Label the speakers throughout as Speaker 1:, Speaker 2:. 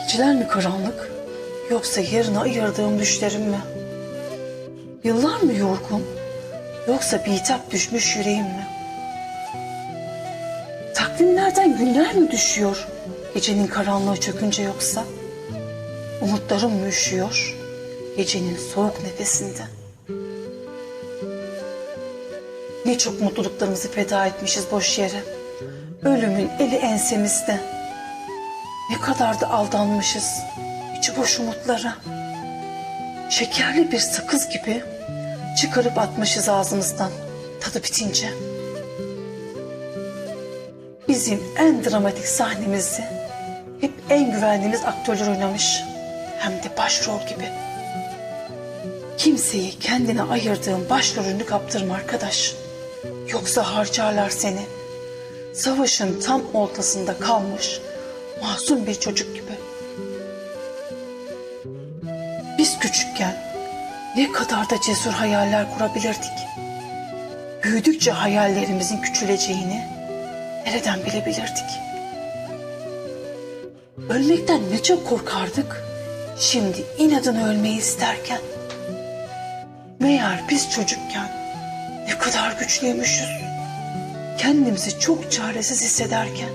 Speaker 1: Geceler mi karanlık yoksa yarına ayırdığım düşlerim mi? Yıllar mı yorgun yoksa bitap düşmüş yüreğim mi? Takvimlerden günler mi düşüyor gecenin karanlığı çökünce yoksa? Umutlarım mı üşüyor gecenin soğuk nefesinde? Ne çok mutluluklarımızı feda etmişiz boş yere. Ölümün eli ensemizde. Ne kadar da aldanmışız içi boş umutlara. Şekerli bir sakız gibi çıkarıp atmışız ağzımızdan tadı bitince. Bizim en dramatik sahnemizi hep en güvendiğimiz aktörler oynamış. Hem de başrol gibi. Kimseyi kendine ayırdığın başrolünü kaptırma arkadaş. Yoksa harcarlar seni. Savaşın tam ortasında kalmış masum bir çocuk gibi. Biz küçükken ne kadar da cesur hayaller kurabilirdik. Büyüdükçe hayallerimizin küçüleceğini nereden bilebilirdik? Ölmekten ne çok korkardık. Şimdi inadına ölmeyi isterken. Meğer biz çocukken ne kadar güçlüymüşüz. Kendimizi çok çaresiz hissederken.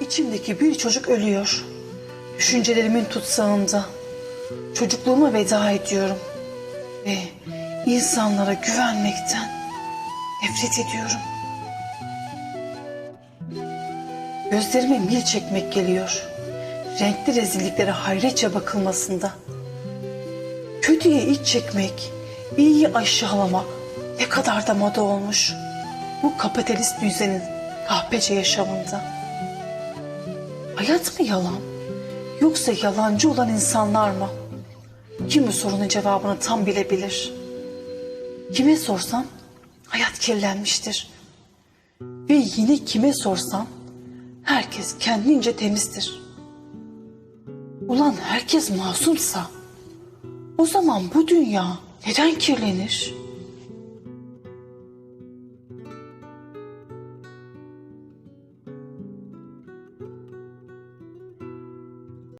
Speaker 1: İçimdeki bir çocuk ölüyor. Düşüncelerimin tutsağında. Çocukluğuma veda ediyorum. Ve insanlara güvenmekten nefret ediyorum. Gözlerime mil çekmek geliyor. Renkli rezilliklere hayretçe bakılmasında. Kötüye iç çekmek, iyiyi aşağılamak ne kadar da moda olmuş. Bu kapitalist düzenin kahpece yaşamında. Hayat mı yalan? Yoksa yalancı olan insanlar mı? Kim bu sorunun cevabını tam bilebilir? Kime sorsam hayat kirlenmiştir. Ve yine kime sorsam herkes kendince temizdir. Ulan herkes masumsa o zaman bu dünya neden kirlenir?